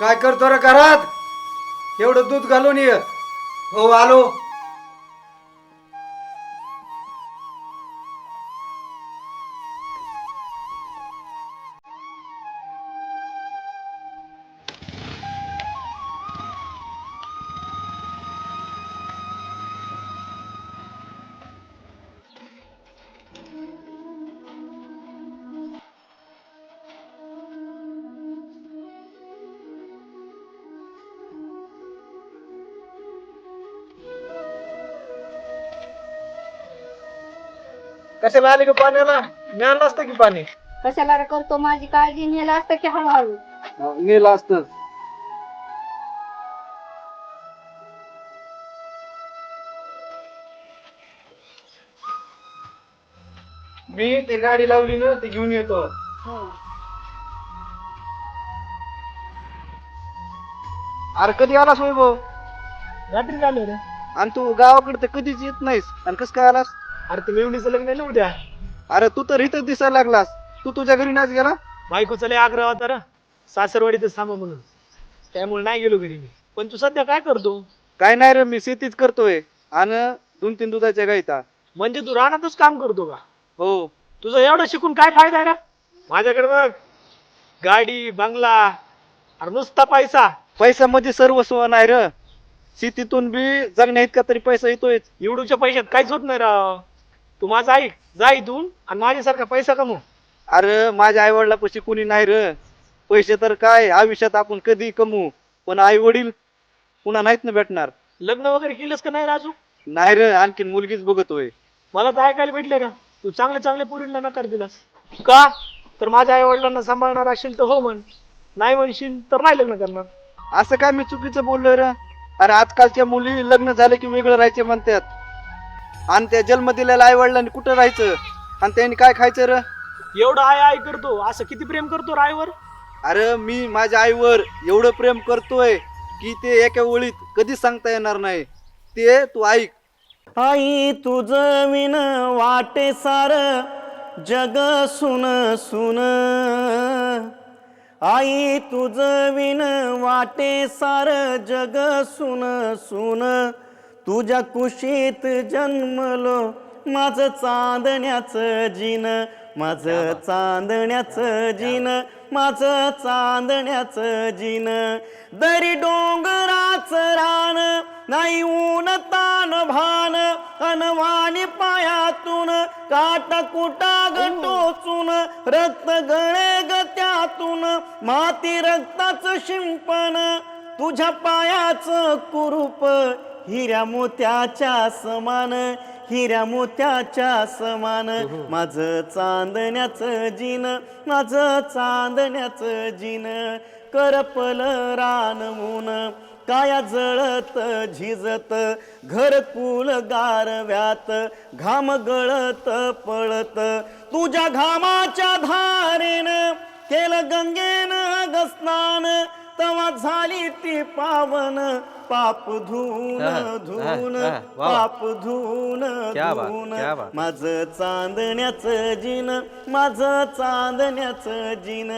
काय करतो रे घरात? एवढं दूध घालून ये. हो आलो. कशाला आले का पाण्याला मिळालं असतं की पाणी? कशाला रे करतो? माझी काळजी नेला असतं की हळूहळू? नेलं असतं. मी ते गाडी लावली ना ते घेऊन येतो. अरे कधी आलास वैभव? रात्री आलो रे. आणि तू गावाकडे तर कधीच येत नाहीस. आणि कसं काय आलास? अरे ते मेवणीचं लग्न आहे ना उद्या? अरे तू तर इथं दिसायला लागलास. तू तुझ्या घरी नाच गेला? बायकोचा लय आग्रह होता रे. सासरवाडीतच थांबा म्हणून. त्यामुळे नाही गेलो घरी मी. पण तू सध्या काय करतो? काय नाही रे मी शेतीच करतोय. आणि दोन तीन दुधाच्या गायता. म्हणजे तू रानातच काम करतो का? हो. तुझं एवढं शिकून काय फायदा आहे रे? माझ्याकडे बघ. गाडी बंगला अरे नुसता पैसा. पैसा म्हणजे सर्वस्व नाही र. शेतीतून बी जगण्या इतका तरी पैसा येतोय एवढूच्या पैशात काहीच होत नाही राव. तू माझा ऐक जा इथून आणि माझ्यासारखा पैसा कमव. अरे माझ्या आई वडिलापाशी कोणी नाही र. पैसे तर काय आयुष्यात आपण कधी कमवू पण आई वडील पुन्हा नाहीत ना भेटणार. लग्न वगैरे केलंस का नाही राजू नाही र आणखीन मुलगीच बघतोय मला तर ऐकायला भेटले का? तू चांगल्या चांगल्या पोरींना नकार दिलास. का? तर माझ्या आई वडिलांना सांभाळणार असेल तर हो म्हण. नाही म्हणशील तर नाही लग्न करणार. असं काय मी चुकीचं बोललोय र? अरे आजकालच्या मुली लग्न झाले की वेगळं राहायचे म्हणतात. आणि त्या जन्म दिलेल्या आई वडिलांनी कुठं राहायचं? आणि त्यांनी काय खायचं र? एवढं आय आय करतो. असं किती प्रेम करतो रायवर अरे मी माझ्या आईवर एवढं प्रेम करतोय की ते एका ओळीत कधीच सांगता येणार नाही. ते तू ऐक. आई तुझं विन वाटे सार जग सुन सुन. आई तुझं विन वाटे सार जग सुन सुन. तुझ्या कुशीत जन्मलो माझं चांदण्याचं जिन माझं चांदण्याचं जिन माझं चांदण्याचं जिन. दरी डोंगराचं रान नाही ऊन तान भान अनवानी पायातून काट कुटा टोचून रक्त गळे ग त्यातून माती रक्ताचं शिंपण तुझ्या पायाचं कुरूप हिऱ्या मोत्याच्या समान हिऱ्या मोत्याच्या समान. माझं चांदण्याचं जिन माझं चांदण्याचं जिन. करपल रानमून काया जळत झिजत. घरकुल गारव्यात घाम गळत पळत. तुझ्या घामाच्या धारेन केलं गंगेन गस्नान तवा झाली ती पावन. पाप धुन धुन पाप धुन धुन. माझं चांदण्याचं जिन माझं चांदण्याचं जिन.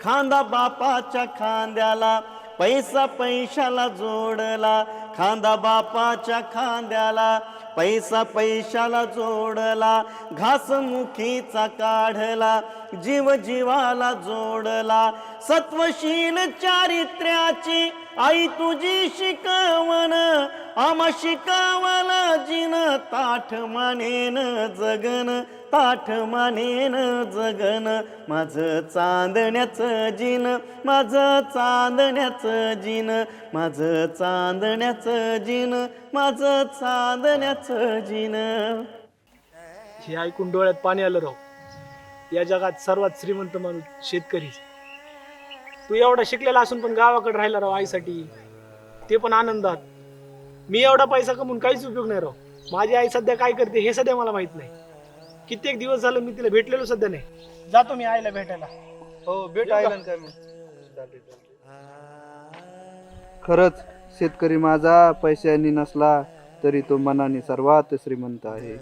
खांदा बापाच्या खांद्याला पैसा पैशाला जोडला. खांदा बापाच्या खांद्याला पैसा पैशाला जोडला घास मुखीचा काढला जीव जीवाला जोडला. सत्वशील चारित्र्याची आई तुझी शिकवण आम्हा शिकावला जिन ताठ मानेन जगन ताठ मानेन जगन. माझं चांदण्याचं जिन माझं चांदण्याचं जिन माझं चांदण्याचं जिन माझं चांदण्याचं जिन. हे ऐकून डोळ्यात पाणी आलं राव. या जगात सर्वात श्रीमंत माणूस शेतकरी तू एवढा शिकलेला असून पण गावाकडे राहिला राव आईसाठी. ते पण आनंदात. मी एवढा पैसा कमवून काहीच उपयोग नाही राव. माझी आई सध्या काय करते हे सध्या मला माहीत नाही. कित्येक दिवस झालं मी तिला भेटलेलो सध्या नाही. जातो मी आईला भेटायला. हो भेट आईला काय मग खरंच शेतकरी माझा पैशांनी नसला तरी तो मनाने सर्वात श्रीमंत आहे.